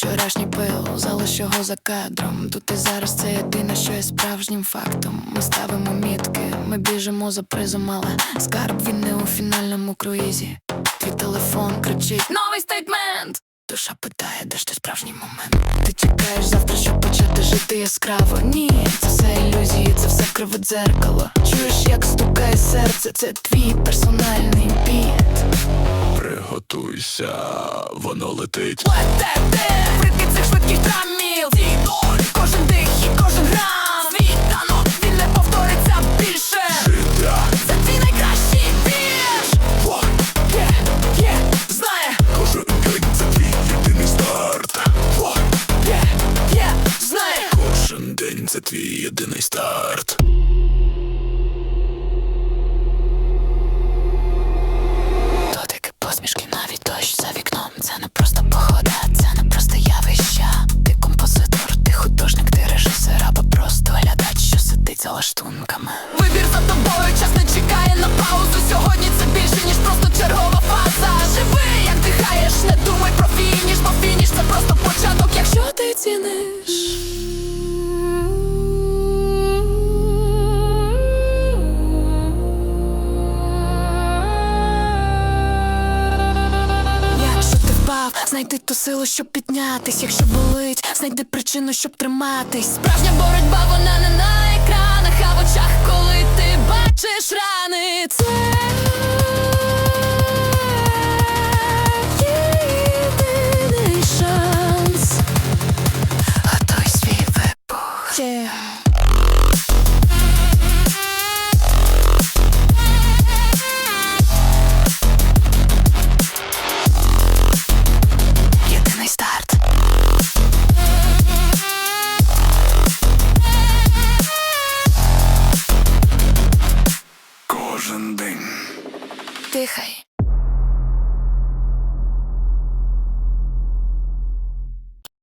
вчорашній пил, залиш його за кадром. Тут і зараз це єдине, що є справжнім фактом. Ми ставимо мітки, ми біжимо за призом, але скарб він не у фінальному круїзі. Твій телефон кричить Новий стейтмент! Душа питає, де ж той справжній момент. Ти чекаєш завтра, щоб почати жити яскраво. Ні, це все ілюзії, це все криве дзеркало. Чуєш, як стукає серце, це твій персональний біт. Приготуйся, воно летить. Летете, день. Це твій єдиний старт. Дотики, посмішки, навіть дощ за вікном. Це не просто погода, це не просто явища Ти композитор, ти художник, ти режисер Або просто глядач, що сидить за лаштунками. Вибір за тобою, час не чекає на паузу. Сьогодні це більше, ніж просто чергова знайди ту силу, щоб піднятись. Якщо болить, знайди причину, щоб триматись. Справжня боротьба, вона не на екранах, а в очах, коли ти бачиш рани. Це єдиний шанс. Готуй свій вибух. Yeah. Дихай.